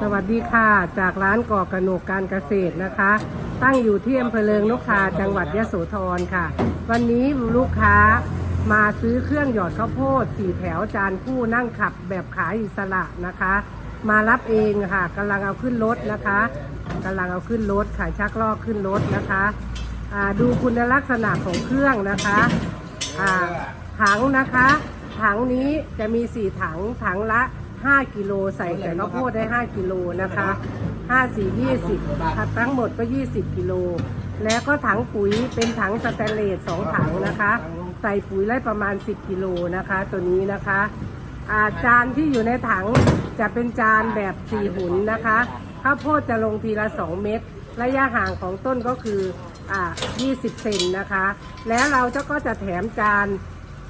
สวัสดีค่ะ จากร้านก่อกระหนกการเกษตรนะคะ ตั้งอยู่ที่อำเภอเลิงนกทาจังหวัดยะโสธรค่ะ วันนี้ลูกค้ามาซื้อเครื่องหยอดข้าวโพดสี่แถวจานคู่นั่งขับแบบขายอิสระนะคะ มารับเองค่ะกำลังเอาขึ้นรถนะคะกำลังเอาขึ้นรถค่ะชักลอกขึ้นรถนะคะดูคุณลักษณะของเครื่องนะคะถังนะคะ ถังนี้จะมี4ถังถังละ 5 กิโลใส่แต่ข้าวโพดได้ 5 กิโลนะคะ5 4 20ทั้งหมดก็ 20 กิโล แล้วก็ถังปุ๋ยเป็นถังสแตนเลส2ถังนะคะ ใส่ปุ๋ยได้ประมาณ 10 กิโลนะคะ ตัวนี้นะคะอาจานที่อยู่ในถังจะเป็นจานแบบสี่หุ่นนะคะข้าวโพดจะลงทีละ 2 เม็ดระยะห่างของต้นก็คืออ่า20 เซนนะคะ แล้วเราจะก็จะแถมจาน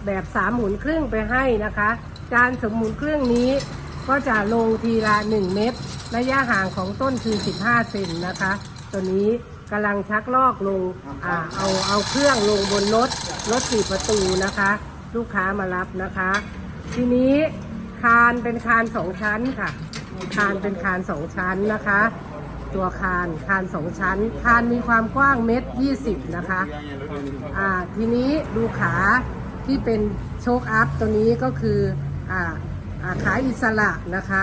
แบบสามหมุนครึ่งไปให้นะคะ จานสมหมุนครึ่งนี้ ก็จะลงทีละ 1 เม็ดระยะห่างของต้นคือ 15 เซนนะคะ ตัวนี้กำลังชักลอกลงอาเอาเอาเครื่องลงบนรถรถสี่ประตูนะคะ ลูกค้ามารับนะคะ ทีนี้คานเป็นคานสองชั้นค่ะ คานเป็นคานสองชั้นนะคะ ตัวคานคานสองชั้น คานมีความกว้างเมตรยี่สิบนะคะอ่าทีนี้ดูขาที่เป็นโชคอัพตัวนี้ก็คืออ่า อ่าขาอิสระนะคะ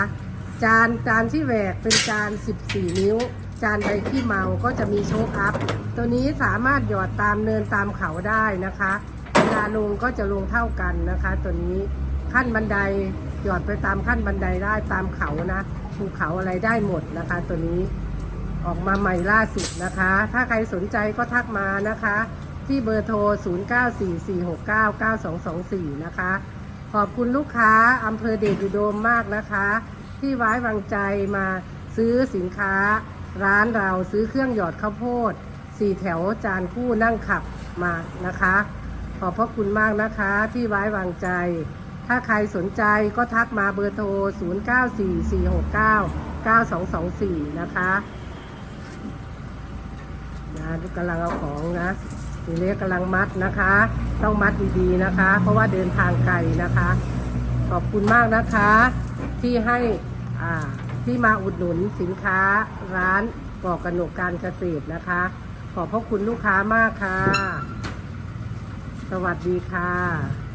จานจานที่แหวกเป็นจาน 14 นิ้ว จานใบขี้เมาก็จะมีโชคอัพ ตัวนี้สามารถหยอดตามเนินตามเขาได้นะคะเวลาลงก็จะลงเท่ากันนะคะ ตัวนี้ขั้นบันไดหยอดไปตามขั้นบันไดได้ตามเขานะภูเขาอะไรได้หมดนะคะ ตัวนี้ออกมาใหม่ล่าสุดนะคะ ถ้าใครสนใจก็ทักมานะคะ ที่เบอร์โทร 0944699224 นะคะ ขอบคุณลูกค้าอำเภอเดชอุดมมากนะคะ ที่ไว้วางใจมาซื้อสินค้า ร้านเราซื้อเครื่องหยอดข้าวโพดสี่แถวจานคู่นั่งขับมานะคะ ขอบพระคุณมากนะคะที่ไว้วางใจ ถ้าใครสนใจก็ทักมาเบอร์โทร 0944699224 นะคะนะกำลังเอาของนะ ทีนี้กำลังมัดนะคะ ต้องมัดดีๆนะคะ เพราะว่าเดินทางไกลนะคะ ขอบคุณมากนะคะ ที่ให้ที่มาอุดหนุนสินค้าร้านก่อกระหนกการเกษตรนะคะ ขอบพระคุณลูกค้ามากค่ะ สวัสดีค่ะ